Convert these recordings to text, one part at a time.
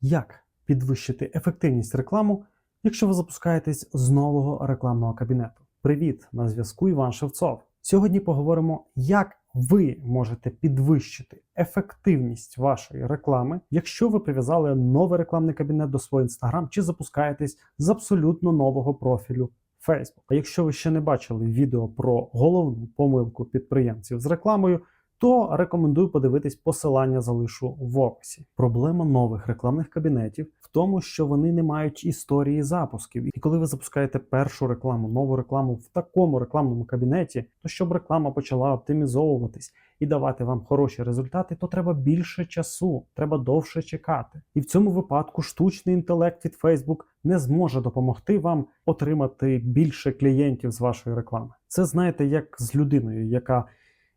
Як підвищити ефективність рекламу, якщо ви запускаєтесь з нового рекламного кабінету? Привіт! На зв'язку Іван Шевцов. Сьогодні поговоримо, як ви можете підвищити ефективність вашої реклами, якщо ви прив'язали новий рекламний кабінет до свого Instagram чи запускаєтесь з абсолютно нового профілю Facebook. А якщо ви ще не бачили відео про головну помилку підприємців з рекламою, то рекомендую подивитись посилання залишу в описі. Проблема нових рекламних кабінетів в тому, що вони не мають історії запусків. І коли ви запускаєте першу рекламу, нову рекламу в такому рекламному кабінеті, то щоб реклама почала оптимізовуватись і давати вам хороші результати, то треба більше часу, треба довше чекати. І в цьому випадку штучний інтелект від Facebook не зможе допомогти вам отримати більше клієнтів з вашої реклами. Це знаєте, як з людиною, яка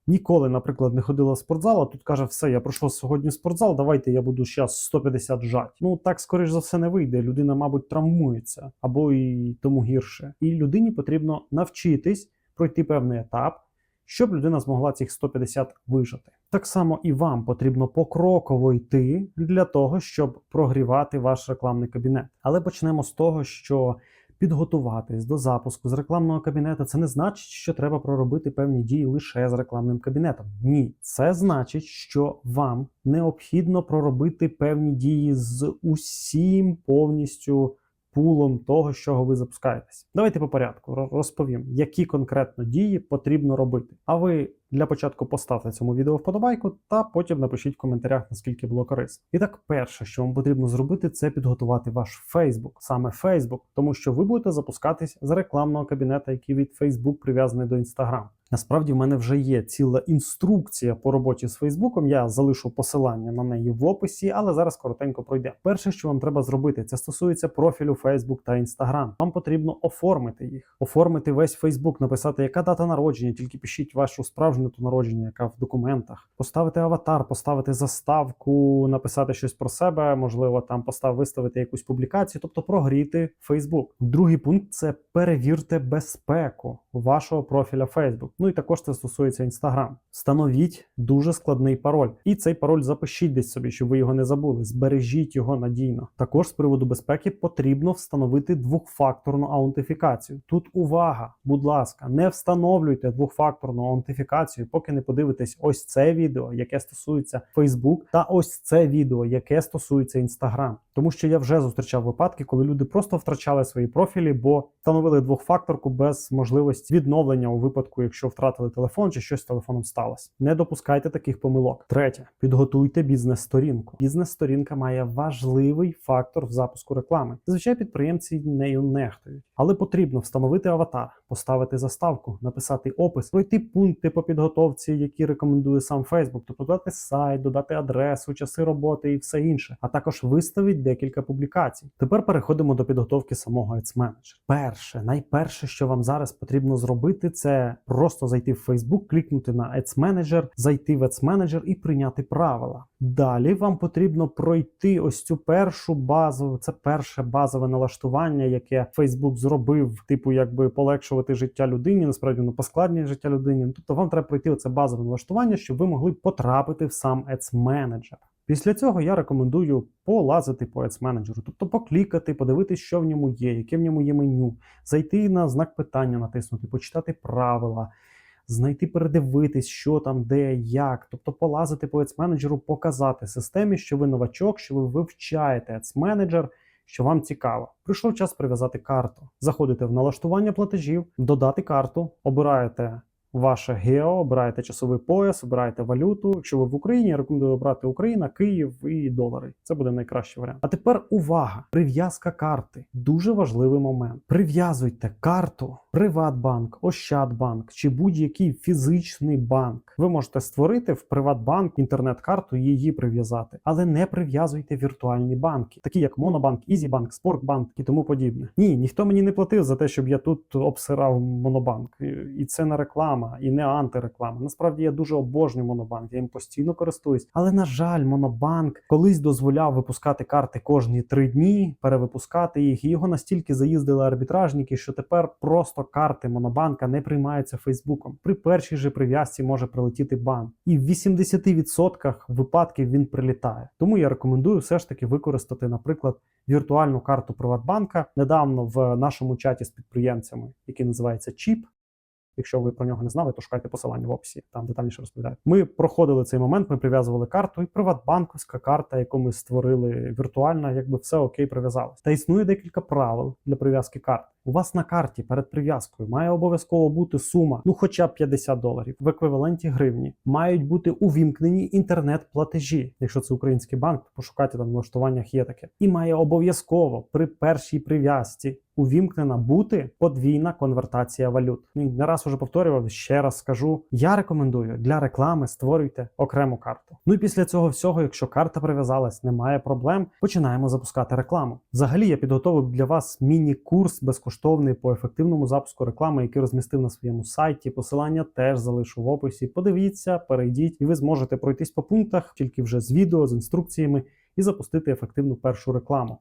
ніколи, наприклад, не ходила в спортзал, а тут каже, все, я пройшов сьогодні в спортзал, давайте я буду зараз 150 жать. Ну так, скоріш за все, не вийде. Людина, мабуть, травмується або і тому гірше. І людині потрібно навчитись пройти певний етап, щоб людина змогла цих 150 вижити. Так само і вам потрібно покроково йти для того, щоб прогрівати ваш рекламний кабінет. Але почнемо з того, що підготуватись до запуску з рекламного кабінету, це не значить, що треба проробити певні дії лише з рекламним кабінетом. Ні, це значить, що вам необхідно проробити певні дії з усім повністю пулом того, з чого ви запускаєтесь. Давайте по порядку розповім, які конкретно дії потрібно робити. А ви для початку поставте цьому відео вподобайку та потім напишіть в коментарях, наскільки було корисно. І так, перше, що вам потрібно зробити, це підготувати ваш Facebook, саме Facebook, тому що ви будете запускатись з рекламного кабінета, який від Facebook прив'язаний до Instagram. Насправді в мене вже є ціла інструкція по роботі з Фейсбуком. Я залишу посилання на неї в описі, але зараз коротенько пройде. Перше, що вам треба зробити, це стосується профілю Facebook та Instagram. Вам потрібно оформити їх, оформити весь Facebook, написати, яка дата народження, тільки пишіть вашу справжню дату народження, яка в документах, поставити аватар, поставити заставку, написати щось про себе, можливо, там постав виставити якусь публікацію, тобто прогріти Facebook. Другий пункт це перевірте безпеку вашого профіля Facebook. Ну і також це стосується Instagram. Встановіть дуже складний пароль, і цей пароль запишіть десь собі, щоб ви його не забули. Збережіть його надійно. Також з приводу безпеки потрібно встановити двохфакторну аутентифікацію. Тут увага, будь ласка, не встановлюйте двохфакторну аутентифікацію, поки не подивитесь ось це відео, яке стосується Facebook, та ось це відео, яке стосується Instagram. Тому що я вже зустрічав випадки, коли люди просто втрачали свої профілі, бо встановили двохфакторку без можливості відновлення у випадку, якщо втратили телефон чи щось з телефоном сталося. Не допускайте таких помилок. Третє, підготуйте бізнес-сторінку. Бізнес-сторінка має важливий фактор в запуску реклами. Зазвичай підприємці нею нехтують, але потрібно встановити аватар, поставити заставку, написати опис, пройти пункти по підготовці, які рекомендує сам Facebook, тобто додати сайт, додати адресу, часи роботи і все інше, а також виставить декілька публікацій. Тепер переходимо до підготовки самого Ads Manager. Перше, найперше, що вам зараз потрібно зробити, це просто зайти в Facebook, клікнути на Ads Manager, зайти в Ads Manager і прийняти правила. Далі вам потрібно пройти ось цю першу базову, це перше базове налаштування, яке Facebook зробив, типу, якби полегшувати життя людині, насправді воно поскладнює життя людині. Ну, Тобто вам треба пройти оце базове налаштування, щоб ви могли потрапити в сам Ads Manager. Після цього я рекомендую полазити по Ads Manager, тобто поклікати, подивитися, що в ньому є, яке в ньому є меню, зайти на знак питання, натиснути, почитати правила, знайти, передивитись, що там, де, як. Тобто полазити по Ads Manager, показати системі, що ви новачок, що ви вивчаєте Ads Manager, що вам цікаво. Прийшов час прив'язати карту. Заходите в налаштування платежів, додати карту, обираєте ваше гео, обираєте часовий пояс, обираєте валюту. Якщо ви в Україні, я рекомендую обрати Україна, Київ і долари. Це буде найкращий варіант. А тепер увага! Прив'язка карти дуже важливий момент. Прив'язуйте карту, Приватбанк, Ощадбанк чи будь-який фізичний банк. Ви можете створити в Приватбанк інтернет-карту і її прив'язати, але не прив'язуйте віртуальні банки, такі як Монобанк, Ізібанк, Спортбанк і тому подібне. Ні, ніхто мені не платив за те, щоб я тут обсирав Монобанк, І- це не реклама. Реклама і не антиреклама. Насправді я дуже обожнюю монобанк, я їм постійно користуюсь. Але на жаль, монобанк колись дозволяв випускати карти кожні три дні, перевипускати їх. Його настільки заїздили арбітражники, що тепер просто карти монобанка не приймаються Фейсбуком. При першій же прив'язці може прилетіти бан, і в 80% випадків він прилітає. Тому я рекомендую все ж таки використати, наприклад, віртуальну карту Приватбанка. Недавно в нашому чаті з підприємцями, який називається Чіп. Якщо ви про нього не знали, то шукайте посилання в описі, там детальніше розповідають. Ми проходили цей момент, ми прив'язували карту, і приватбанковська карта, яку ми створили віртуальна, якби все окей прив'язалось. Та існує декілька правил для прив'язки карт. У вас на карті перед прив'язкою має обов'язково бути сума, ну хоча б 50 доларів в еквіваленті гривні. Мають бути увімкнені інтернет-платежі. Якщо це український банк, то пошукайте там в налаштуваннях є таке. І має обов'язково при першій прив'язці увімкнена бути подвійна конвертація валют. Ну, не раз уже повторював, ще раз скажу. Я рекомендую для реклами створюйте окрему карту. Ну і після цього всього, якщо карта прив'язалась, немає проблем, починаємо запускати рекламу. Взагалі я підготовив для вас міні-курс безкоштовний по ефективному запуску реклами, який розмістив на своєму сайті. Посилання теж залишу в описі. Подивіться, перейдіть, і ви зможете пройтись по пунктах, тільки вже з відео, з інструкціями, і запустити ефективну першу рекламу.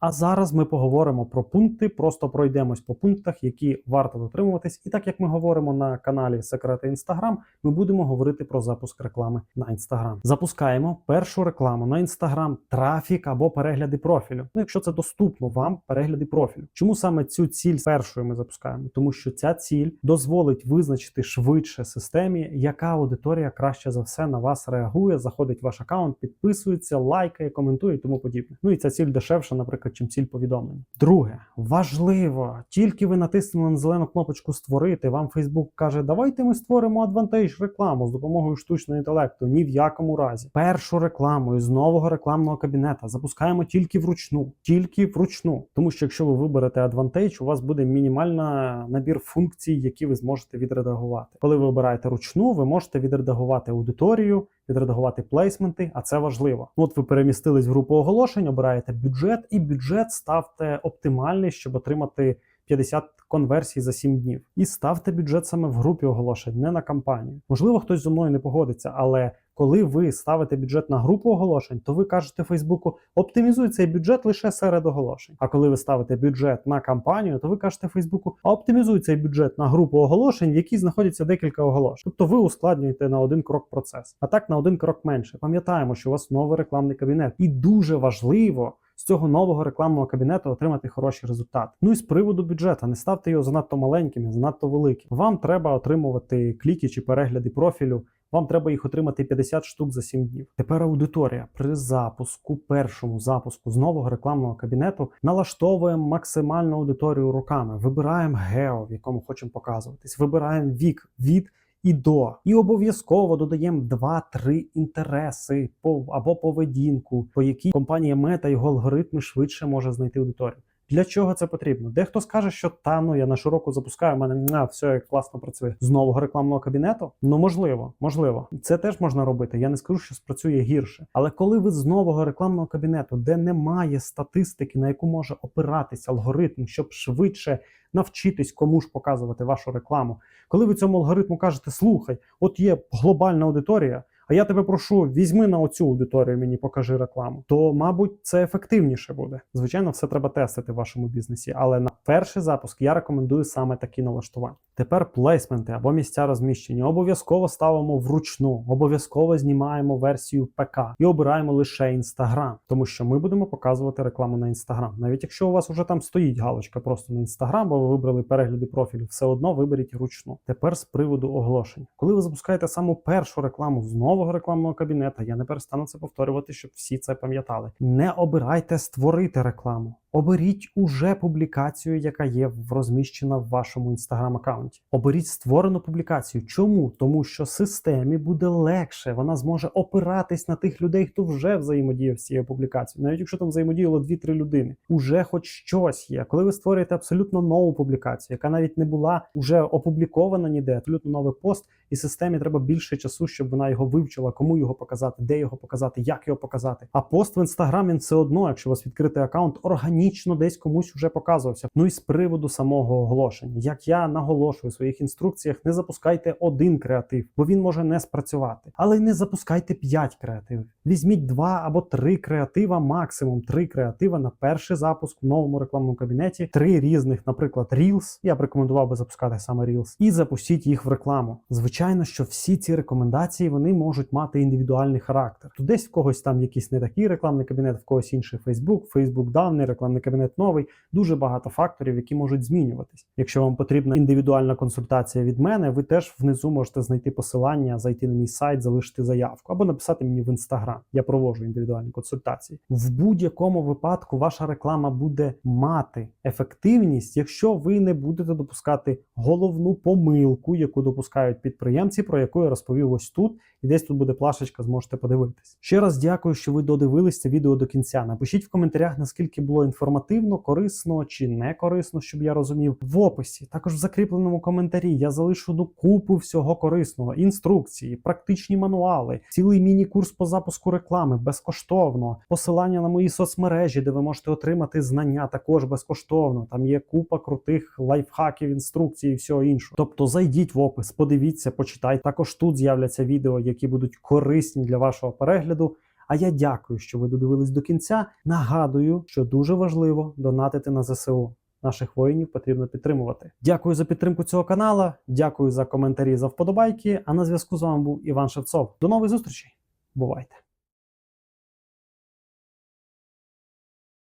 А зараз ми поговоримо про пункти, просто пройдемось по пунктах, які варто дотримуватись. І так як ми говоримо на каналі Секрети Інстаграм, ми будемо говорити про запуск реклами на Інстаграм. Запускаємо першу рекламу на Інстаграм, трафік або перегляди профілю. Ну, якщо це доступно вам, перегляди профілю. Чому саме цю ціль першою ми запускаємо? Тому що ця ціль дозволить визначити швидше системі, яка аудиторія краще за все на вас реагує, заходить в ваш аккаунт, підписується, лайкає, коментує і тому подібне. Ну і ця ціль дешевша, наприклад, чим ціль повідомлення. Друге, важливо, тільки ви натиснули на зелену кнопочку Створити. Вам Facebook каже, давайте ми створимо адвантаж рекламу з допомогою штучного інтелекту. Ні в якому разі. Першу рекламу із нового рекламного кабінета запускаємо тільки вручну, тільки вручну. Тому що якщо ви виберете Advantage, у вас буде мінімальна набір функцій, які ви зможете відредагувати. Коли ви обираєте ручну, ви можете відредагувати аудиторію. Відредагувати плейсменти, а це важливо. Ну, От ви перемістились в групу оголошень, обираєте бюджет, і бюджет ставте оптимальний, щоб отримати 50 конверсій за 7 днів. І ставте бюджет саме в групі оголошень, не на кампанію. Можливо, хтось зі мною не погодиться, але коли ви ставите бюджет на групу оголошень, то ви кажете Фейсбуку, оптимізуй цей бюджет лише серед оголошень. А коли ви ставите бюджет на кампанію, то ви кажете Фейсбуку, а оптимізуй цей бюджет на групу оголошень, в якій знаходяться декілька оголошень. Тобто ви ускладнюєте на один крок процес, а так на один крок менше. Пам'ятаємо, що у вас новий рекламний кабінет, і дуже важливо. З цього нового рекламного кабінету отримати хороші результати. Ну і з приводу бюджету, не ставте його занадто маленьким, занадто великим. Вам треба отримувати кліки чи перегляди профілю. Вам треба їх отримати 50 штук за 7 днів. Тепер аудиторія при запуску, першому запуску з нового рекламного кабінету налаштовуємо максимальну аудиторію руками. Вибираємо гео, в якому хочемо показуватись. Вибираємо вік від і до. І обов'язково додаємо 2-3 інтереси або поведінку, по якій компанія Мета його алгоритми швидше може знайти аудиторію. Для чого це потрібно? Дехто скаже, що та ну я на широку запускаю, в мене на все класно працює з нового рекламного кабінету. Ну можливо, можливо, це теж можна робити. Я не скажу, що спрацює гірше. Але коли ви з нового рекламного кабінету, де немає статистики, на яку може опиратися алгоритм, щоб швидше навчитись кому ж показувати вашу рекламу, коли ви цьому алгоритму кажете, слухай, от є глобальна аудиторія. А я тебе прошу, візьми на оцю аудиторію, мені покажи рекламу. То, мабуть, це ефективніше буде. Звичайно, все треба тестити в вашому бізнесі, але на перший запуск я рекомендую саме такі налаштування. Тепер плейсменти або місця розміщення обов'язково ставимо вручну, обов'язково знімаємо версію ПК і обираємо лише Instagram, тому що ми будемо показувати рекламу на Instagram. Навіть якщо у вас вже там стоїть галочка просто на Instagram, бо ви вибрали перегляди профілю, все одно виберіть вручну. Тепер з приводу оголошень. Коли ви запускаєте саму першу рекламу з нового рекламного кабінета, я не перестану це повторювати, щоб всі це пам'ятали. Не обирайте створити рекламу. Оберіть уже публікацію, яка є розміщена в вашому інстаграм аккаунті. Оберіть створену публікацію. Чому? Тому що системі буде легше, вона зможе опиратись на тих людей, хто вже взаємодіяв з цією публікацією. Навіть якщо там взаємодіяло 2-3 людини, уже хоч щось є. Коли ви створюєте абсолютно нову публікацію, яка навіть не була вже опублікована ніде, абсолютно новий пост, і системі треба більше часу, щоб вона його вивчила, кому його показати, де його показати, як його показати. А пост в інстаграм він все одно, якщо у вас відкритий аккаунт, органічно десь комусь вже показувався. Ну і з приводу самого оголошення, як я наголошую в своїх інструкціях, не запускайте один креатив, бо він може не спрацювати. Але й не запускайте п'ять креативів. Візьміть два або три креатива, максимум три креатива на перший запуск в новому рекламному кабінеті, три різних, наприклад, Reels. Я б рекомендував би запускати саме Reels. і запустіть їх в рекламу. Звичайно, що всі ці рекомендації вони можуть мати індивідуальний характер. То десь в когось там якийсь не такий рекламний кабінет, в когось інший Facebook, Facebook давний, рекламний кабінет новий. Дуже багато факторів, які можуть змінюватись. Якщо вам потрібна індивідуальна консультація від мене, ви теж внизу можете знайти посилання, зайти на мій сайт, залишити заявку або написати мені в інстаграм. Я проводжу індивідуальні консультації. В будь-якому випадку ваша реклама буде мати ефективність, якщо ви не будете допускати головну помилку, яку допускають підприємці, про яку я розповів ось тут, і десь тут буде плашечка, зможете подивитись. Ще раз дякую, що ви додивились це відео до кінця. Напишіть в коментарях, наскільки було інформативно, корисно чи не корисно, щоб я розумів. В описі, також в закріпленому коментарі, я залишу ну купу всього корисного: інструкції, практичні мануали, цілий міні-курс по запуску реклами безкоштовно, посилання на мої соцмережі, де ви можете отримати знання також безкоштовно. Там є купа крутих лайфхаків, інструкцій і всього іншого. Тобто зайдіть в опис, подивіться, почитайте. Також тут з'являться відео, які будуть корисні для вашого перегляду. А я дякую, що ви додивились до кінця. Нагадую, що дуже важливо донатити на ЗСУ. Наших воїнів потрібно підтримувати. Дякую за підтримку цього канала. Дякую за коментарі за вподобайки. А на зв'язку з вами був Іван Шевцов. До нових зустрічей. Бувайте!